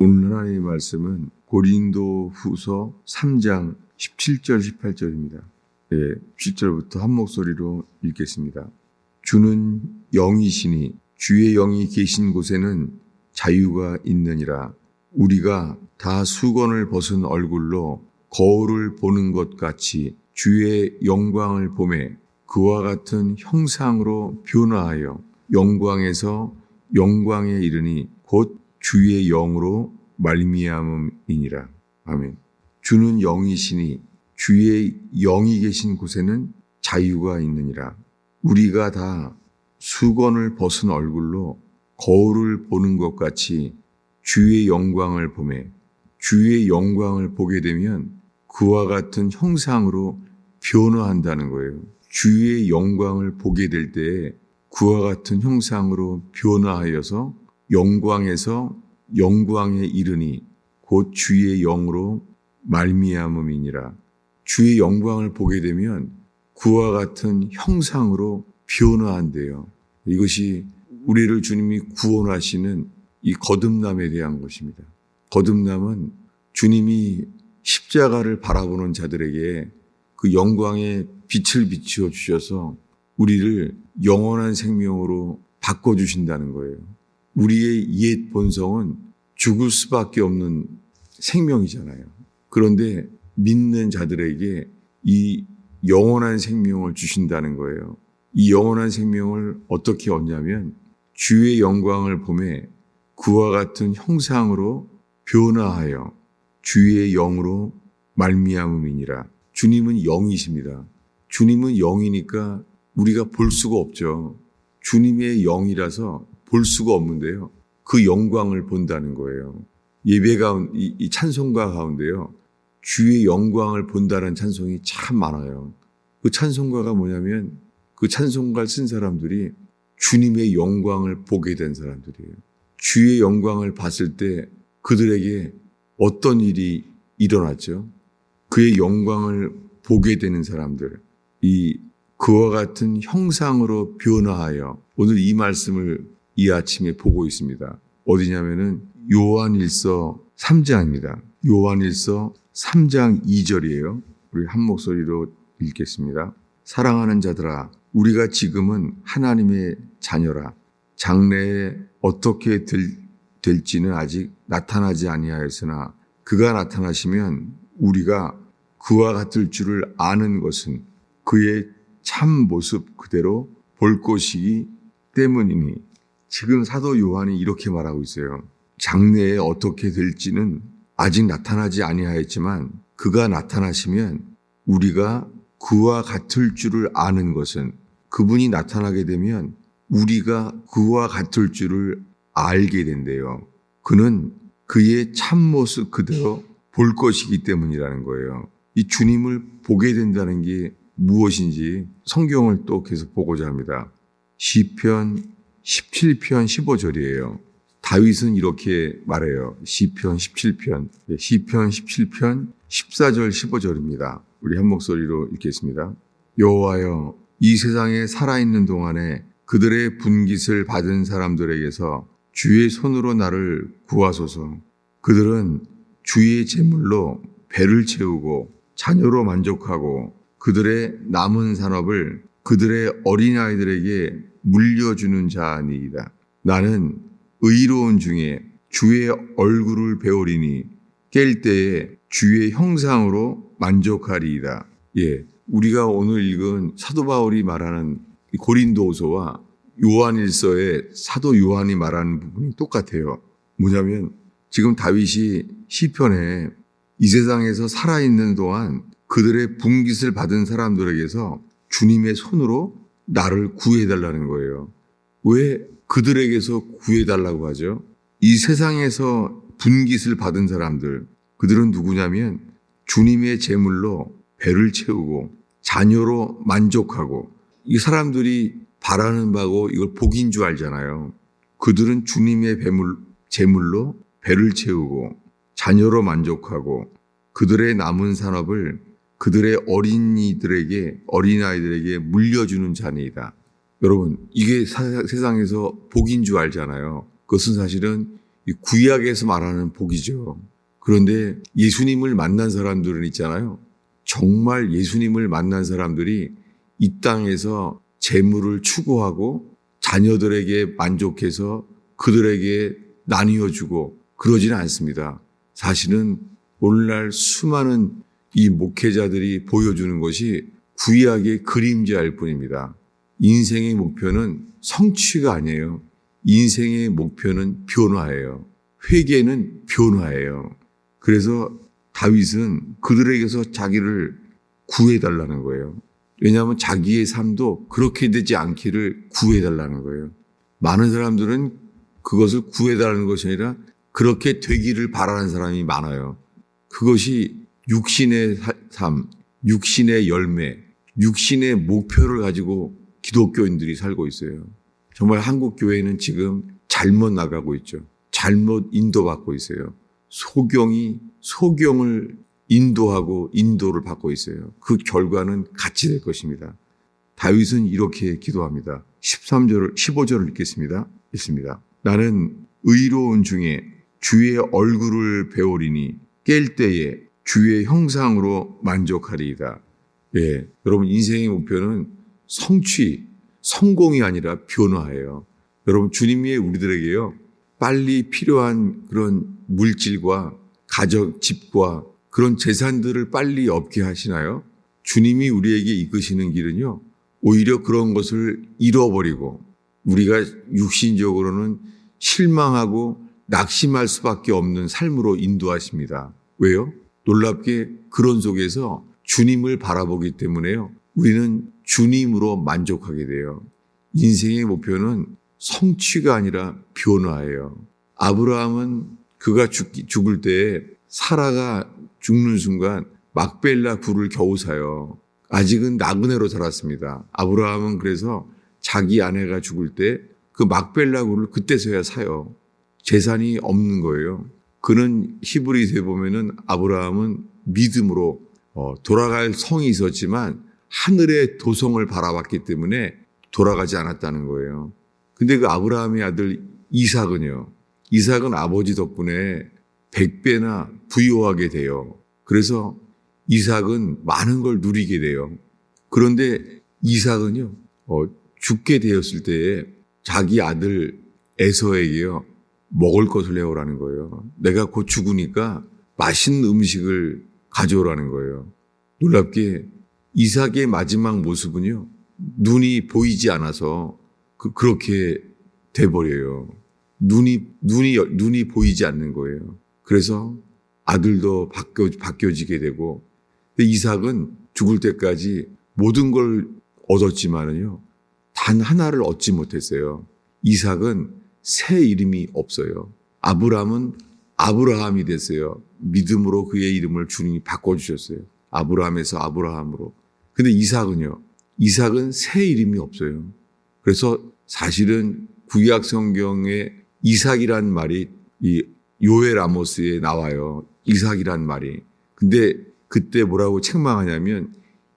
오늘 하나님의 말씀은 고린도 후서 3장 17절, 18절입니다. 예, 17절부터 한 목소리로 읽겠습니다. 주는 영이시니 주의 영이 계신 곳에는 자유가 있느니라. 우리가 다 수건을 벗은 얼굴로 거울을 보는 것 같이 주의 영광을 보매 그와 같은 형상으로 변화하여 영광에서 영광에 이르니 곧 주의 영으로 말미암음이니라. 아멘. 주는 영이시니 주의 영이 계신 곳에는 자유가 있느니라. 우리가 다 수건을 벗은 얼굴로 거울을 보는 것 같이 주의 영광을 보매 주의 영광을 보게 되면 그와 같은 형상으로 변화한다는 거예요. 주의 영광을 보게 될 때에 그와 같은 형상으로 변화하여서 영광에서 영광에 이르니 곧 주의 영으로 말미암음이니라. 주의 영광을 보게 되면 그와 같은 형상으로 변화한대요. 이것이 우리를 주님이 구원하시는 이 거듭남에 대한 것입니다. 거듭남은 주님이 십자가를 바라보는 자들에게 그 영광의 빛을 비추어 주셔서 우리를 영원한 생명으로 바꿔주신다는 거예요. 우리의 옛 본성은 죽을 수밖에 없는 생명이잖아요. 그런데 믿는 자들에게 이 영원한 생명을 주신다는 거예요. 이 영원한 생명을 어떻게 얻냐면 주의 영광을 보매 그와 같은 형상으로 변화하여 주의 영으로 말미암음이니라. 주님은 영이십니다. 주님은 영이니까 우리가 볼 수가 없죠. 주님의 영이라서 볼 수가 없는데요. 그 영광을 본다는 거예요. 예배 가운 이, 이 찬송가 가운데요. 주의 영광을 본다는 찬송이 참 많아요. 그 찬송가가 뭐냐면 그 찬송가를 쓴 사람들이 주님의 영광을 보게 된 사람들이에요. 주의 영광을 봤을 때 그들에게 어떤 일이 일어났죠? 그의 영광을 보게 되는 사람들, 이 그와 같은 형상으로 변화하여 오늘 이 말씀을 이 아침에 보고 있습니다. 어디냐면은 요한일서 3장입니다. 요한일서 3장 2절이에요. 우리 한 목소리로 읽겠습니다. 사랑하는 자들아, 우리가 지금은 하나님의 자녀라. 장래에 어떻게 될, 될지는 아직 나타나지 아니하였으나 그가 나타나시면 우리가 그와 같을 줄을 아는 것은 그의 참 모습 그대로 볼 것이기 때문이니 지금 사도 요한이 이렇게 말하고 있어요. 장래에 어떻게 될지는 아직 나타나지 아니하였지만 그가 나타나시면 우리가 그와 같을 줄을 아는 것은 그분이 나타나게 되면 우리가 그와 같을 줄을 알게 된대요. 그는 그의 참모습 그대로 볼 것이기 때문이라는 거예요. 이 주님을 보게 된다는 게 무엇인지 성경을 또 계속 보고자 합니다. 시편 17편 15절이에요. 다윗은 이렇게 말해요. 시편 17편. 네, 시편 17편 14절 15절입니다. 우리 한 목소리로 읽겠습니다. 여호와여 이 세상에 살아있는 동안에 그들의 분깃을 받은 사람들에게서 주의 손으로 나를 구하소서. 그들은 주의 제물로 배를 채우고 자녀로 만족하고 그들의 남은 산업을 그들의 어린아이들에게 물려주는 자니이다. 나는 의로운 중에 주의 얼굴을 배우리니 깰 때에 주의 형상으로 만족하리이다. 예. 우리가 오늘 읽은 사도 바울이 말하는 고린도서와 요한일서의 사도 요한이 말하는 부분이 똑같아요. 뭐냐면 지금 다윗이 시편에 이 세상에서 살아있는 동안 그들의 분깃을 받은 사람들에게서 주님의 손으로 나를 구해달라는 거예요. 왜 그들에게서 구해달라고 하죠? 이 세상에서 분깃을 받은 사람들, 그들은 누구냐면 주님의 제물로 배를 채우고 자녀로 만족하고 이 사람들이 바라는 바고 이걸 복인 줄 알잖아요. 그들은 주님의 배물, 제물로 배를 채우고 자녀로 만족하고 그들의 남은 산업을 그들의 어린이들에게 어린아이들에게 물려주는 자니이다. 여러분 이게 사- 세상에서 복인 줄 알잖아요. 그것은 사실은 이 구약에서 말하는 복이죠. 그런데 예수님을 만난 사람들은 있잖아요. 정말 예수님을 만난 사람들이 이 땅에서 재물을 추구하고 자녀들에게 만족해서 그들에게 나뉘어 주고 그러지는 않습니다. 사실은 오늘날 수많은 이 목회자들이 보여주는 것이 구약의 그림자일 뿐입니다. 인생의 목표는 성취가 아니에요. 인생의 목표는 변화예요. 회개는 변화예요. 그래서 다윗은 그들에게서 자기를 구해달라는 거예요. 왜냐하면 자기의 삶도 그렇게 되지 않기를 구해달라는 거예요. 많은 사람들은 그것을 구해달라는 것이 아니라 그렇게 되기를 바라는 사람이 많아요. 그것이 육신의 사- 삶, 육신의 열매, 육신의 목표를 가지고 기독교인들이 살고 있어요. 정말 한국 교회는 지금 잘못 나가고 있죠. 잘못 인도받고 있어요. 소경이 소경을 인도하고 인도를 받고 있어요. 그 결과는 같이 될 것입니다. 다윗은 이렇게 기도합니다. 13절을 15절을 읽겠습니다. 읽습니다. 나는 의로운 중에 주의 얼굴을 배우리니 깰 때에 주의 형상으로 만족하리이다. 예, 여러분 인생의 목표는 성취, 성공이 아니라 변화예요. 여러분 주님이 우리들에게요 빨리 필요한 그런 물질과 가족, 집과 그런 재산들을 빨리 얻게 하시나요? 주님이 우리에게 이끄시는 길은요 오히려 그런 것을 잃어버리고 우리가 육신적으로는 실망하고 낙심할 수밖에 없는 삶으로 인도하십니다. 왜요? 놀랍게 그런 속에서 주님을 바라보기 때문에요. 우리는 주님으로 만족하게 돼요. 인생의 목표는 성취가 아니라 변화예요. 아브라함은 그가 죽, 죽을 때에 사라가 죽는 순간 막벨라 굴을 겨우 사요. 아직은 나그네로 살았습니다. 아브라함은 그래서 자기 아내가 죽을 때 그 막벨라 굴을 그때서야 사요. 재산이 없는 거예요. 그는 히브리서에 보면은 아브라함은 믿음으로 어, 돌아갈 성이 있었지만 하늘의 도성을 바라봤기 때문에 돌아가지 않았다는 거예요. 근데 그 아브라함의 아들 이삭은요. 이삭은 아버지 덕분에 백배나 부유하게 돼요. 그래서 이삭은 많은 걸 누리게 돼요. 그런데 이삭은요. 어, 죽게 되었을 때에 자기 아들 에서에게요. 먹을 것을 내오라는 거예요. 내가 곧 죽으니까 맛있는 음식을 가져오라는 거예요. 놀랍게 이삭의 마지막 모습은요. 눈이 보이지 않아서 그, 그렇게 돼버려요. 눈이, 눈이, 눈이 보이지 않는 거예요. 그래서 아들도 바뀌어, 바뀌어지게 되고, 근데 이삭은 죽을 때까지 모든 걸 얻었지만은요, 단 하나를 얻지 못했어요. 이삭은 새 이름이 없어요. 아브라함은 아브라함이 됐어요. 믿음으로 그의 이름을 주님이 바꿔주셨어요. 아브라함에서 아브라함으로. 근데 이삭은요, 이삭은 새 이름이 없어요. 그래서 사실은 구약 성경에 이삭이란 말이 이 요엘 아모스에 나와요. 이삭이란 말이. 근데 그때 뭐라고 책망하냐면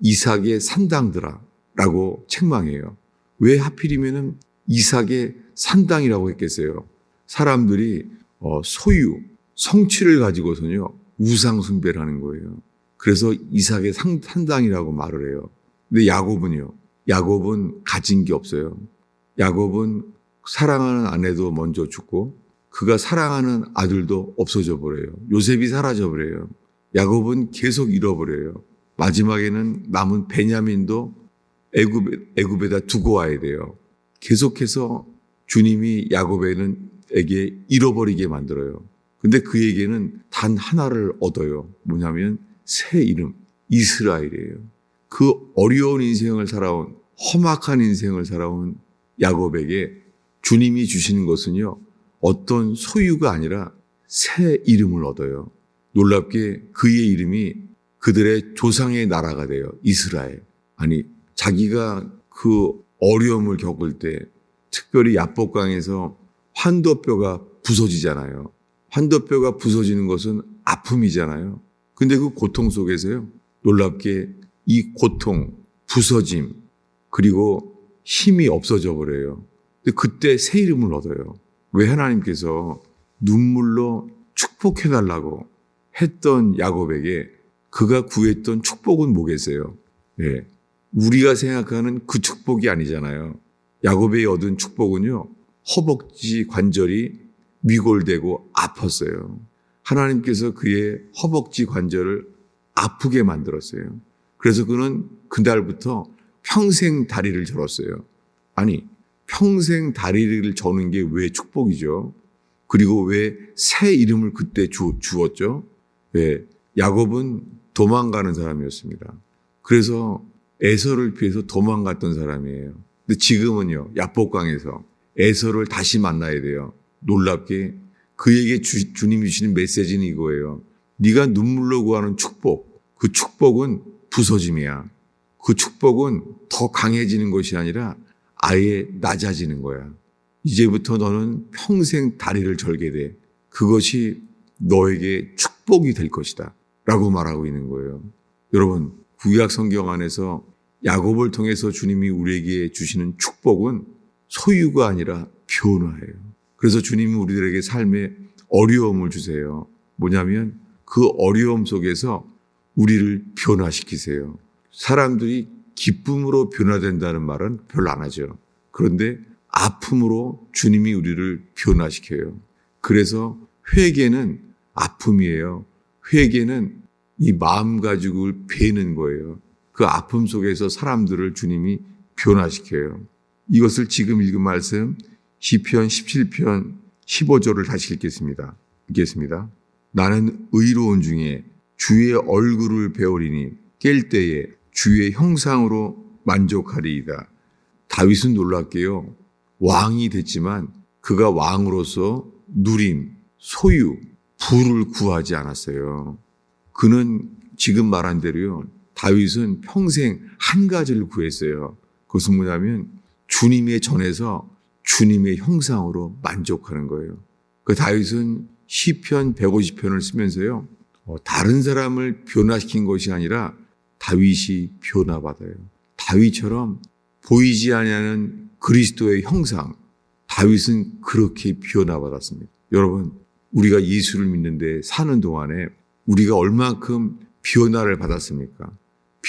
이삭의 산당들아 라고 책망해요. 왜 하필이면은 이삭의 산당이라고 했겠어요. 사람들이 어, 소유, 성취를 가지고서는요 우상 숭배를 하는 거예요. 그래서 이삭의 상, 산당이라고 말을 해요. 근데 야곱은요. 야곱은 가진 게 없어요. 야곱은 사랑하는 아내도 먼저 죽고 그가 사랑하는 아들도 없어져 버려요. 요셉이 사라져 버려요. 야곱은 계속 잃어버려요. 마지막에는 남은 베냐민도 애굽, 애굽에다 두고 와야 돼요. 계속해서 주님이 야곱에는 에게 잃어버리게 만들어요. 근데 그에게는 단 하나를 얻어요. 뭐냐면 새 이름 이스라엘이에요. 그 어려운 인생을 살아온 험악한 인생을 살아온 야곱에게 주님이 주시는 것은요. 어떤 소유가 아니라 새 이름을 얻어요. 놀랍게 그의 이름이 그들의 조상의 나라가 돼요. 이스라엘. 아니 자기가 그 어려움을 겪을 때 특별히 야복강에서 환도뼈가 부서지잖아요. 환도뼈가 부서지는 것은 아픔이잖아요. 근데 그 고통 속에서요. 놀랍게 이 고통, 부서짐, 그리고 힘이 없어져 버려요. 근데 그때 새 이름을 얻어요. 왜 하나님께서 눈물로 축복해 달라고 했던 야곱에게 그가 구했던 축복은 뭐겠어요? 예. 우리가 생각하는 그 축복이 아니잖아요. 야곱이 얻은 축복은요, 허벅지 관절이 미골되고 아팠어요. 하나님께서 그의 허벅지 관절을 아프게 만들었어요. 그래서 그는 그날부터 평생 다리를 절었어요. 아니, 평생 다리를 저는 게 왜 축복이죠? 그리고 왜 새 이름을 그때 주, 주었죠? 왜? 야곱은 도망가는 사람이었습니다. 그래서 에서를 피해서 도망갔던 사람이에요. 근데 지금은요, 야복강에서 에서를 다시 만나야 돼요. 놀랍게 그에게 주, 주님이 주시는 메시지는 이거예요. 네가 눈물로 구하는 축복, 그 축복은 부서짐이야. 그 축복은 더 강해지는 것이 아니라 아예 낮아지는 거야. 이제부터 너는 평생 다리를 절게 돼. 그것이 너에게 축복이 될 것이다. 라고 말하고 있는 거예요. 여러분, 구약 성경 안에서 야곱을 통해서 주님이 우리에게 주시는 축복은 소유가 아니라 변화예요. 그래서 주님은 우리들에게 삶에 어려움을 주세요. 뭐냐면 그 어려움 속에서 우리를 변화시키세요. 사람들이 기쁨으로 변화된다는 말은 별로 안 하죠. 그런데 아픔으로 주님이 우리를 변화시켜요. 그래서 회개는 아픔이에요. 회개는 이 마음가짐을 베는 거예요. 그 아픔 속에서 사람들을 주님이 변화시켜요. 이것을 지금 읽은 말씀 시편 17편 15절을 다시 읽겠습니다. 읽겠습니다. 나는 의로운 중에 주의 얼굴을 배우리니 깰 때에 주의 형상으로 만족하리이다. 다윗은 놀랍게요. 왕이 됐지만 그가 왕으로서 누림, 소유, 부를 구하지 않았어요. 그는 지금 말한 대로요. 다윗은 평생 한 가지를 구했어요. 그것은 뭐냐면 주님의 전에서 주님의 형상으로 만족하는 거예요. 그 다윗은 시편 150편을 쓰면서요. 어, 다른 사람을 변화시킨 것이 아니라 다윗이 변화받아요. 다윗처럼 보이지 아니하는 그리스도의 형상, 다윗은 그렇게 변화받았습니다. 여러분, 우리가 예수를 믿는데 사는 동안에 우리가 얼만큼 변화를 받았습니까?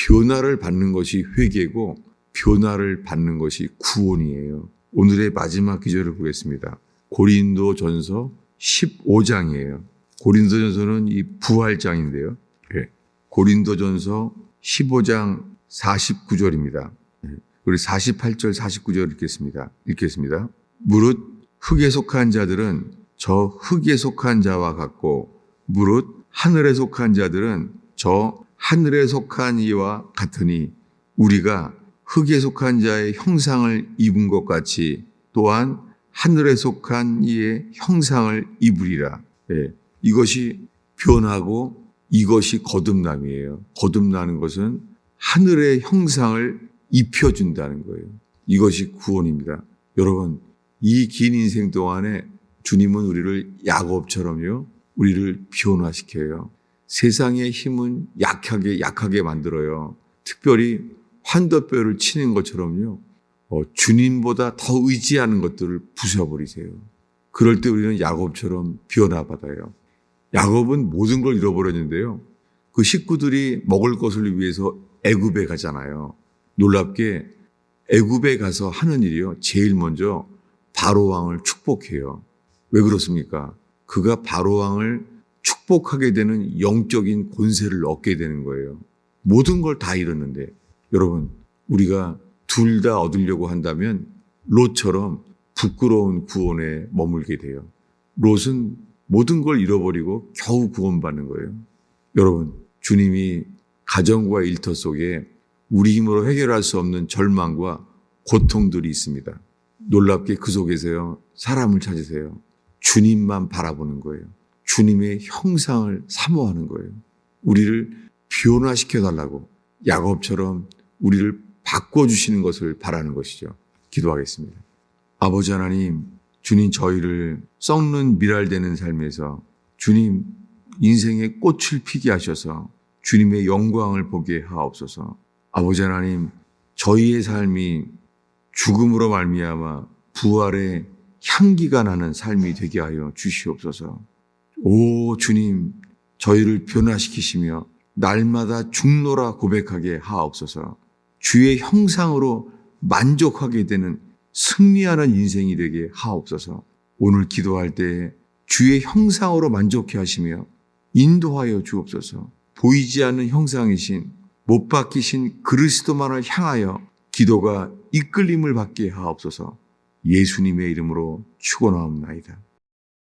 변화를 받는 것이 회개고 변화를 받는 것이 구원이에요. 오늘의 마지막 기절을 보겠습니다. 고린도 전서 15장이에요. 고린도 전서는 이 부활장인데요. 네. 고린도 전서 15장 49절입니다. 우리 48절, 49절 읽겠습니다. 읽겠습니다. 무릇 흙에 속한 자들은 저 흙에 속한 자와 같고, 무릇 하늘에 속한 자들은 저 하늘에 속한 이와 같으니, 우리가 흙에 속한 자의 형상을 입은 것 같이 또한 하늘에 속한 이의 형상을 입으리라. 예, 이것이 변하고 이것이 거듭남이에요. 거듭나는 것은 하늘의 형상을 입혀준다는 거예요. 이것이 구원입니다. 여러분, 이 긴 인생 동안에 주님은 우리를 야곱처럼요, 우리를 변화시켜요. 세상의 힘은 약하게, 약하게 만들어요. 특별히 환도뼈를 치는 것처럼요, 어, 주님보다 더 의지하는 것들을 부숴버리세요. 그럴 때 우리는 야곱처럼 변화받아요. 야곱은 모든 걸 잃어버렸는데요. 그 식구들이 먹을 것을 위해서 애굽에 가잖아요. 놀랍게 애굽에 가서 하는 일이요. 제일 먼저 바로 왕을 축복해요. 왜 그렇습니까? 그가 바로 왕을 축복하게 되는 영적인 권세를 얻게 되는 거예요. 모든 걸 다 잃었는데 여러분 우리가 둘 다 얻으려고 한다면 롯처럼 부끄러운 구원에 머물게 돼요. 롯은 모든 걸 잃어버리고 겨우 구원받는 거예요. 여러분 주님이 가정과 일터 속에 우리 힘으로 해결할 수 없는 절망과 고통들이 있습니다. 놀랍게 그 속에서요, 사람을 찾으세요. 주님만 바라보는 거예요. 주님의 형상을 사모하는 거예요. 우리를 변화시켜 달라고 야곱처럼 우리를 바꿔 주시는 것을 바라는 것이죠. 기도하겠습니다. 아버지 하나님, 주님 저희를 썩는 미랄되는 삶에서 주님 인생의 꽃을 피게 하셔서 주님의 영광을 보게 하옵소서. 아버지 하나님, 저희의 삶이 죽음으로 말미암아 부활의 향기가 나는 삶이 되게 하여 주시옵소서. 오 주님 저희를 변화시키시며 날마다 죽노라 고백하게 하옵소서. 주의 형상으로 만족하게 되는 승리하는 인생이 되게 하옵소서. 오늘 기도할 때 주의 형상으로 만족해 하시며 인도하여 주옵소서. 보이지 않는 형상이신 못 박히신 그리스도만을 향하여 기도가 이끌림을 받게 하옵소서. 예수님의 이름으로 축원하옵나이다.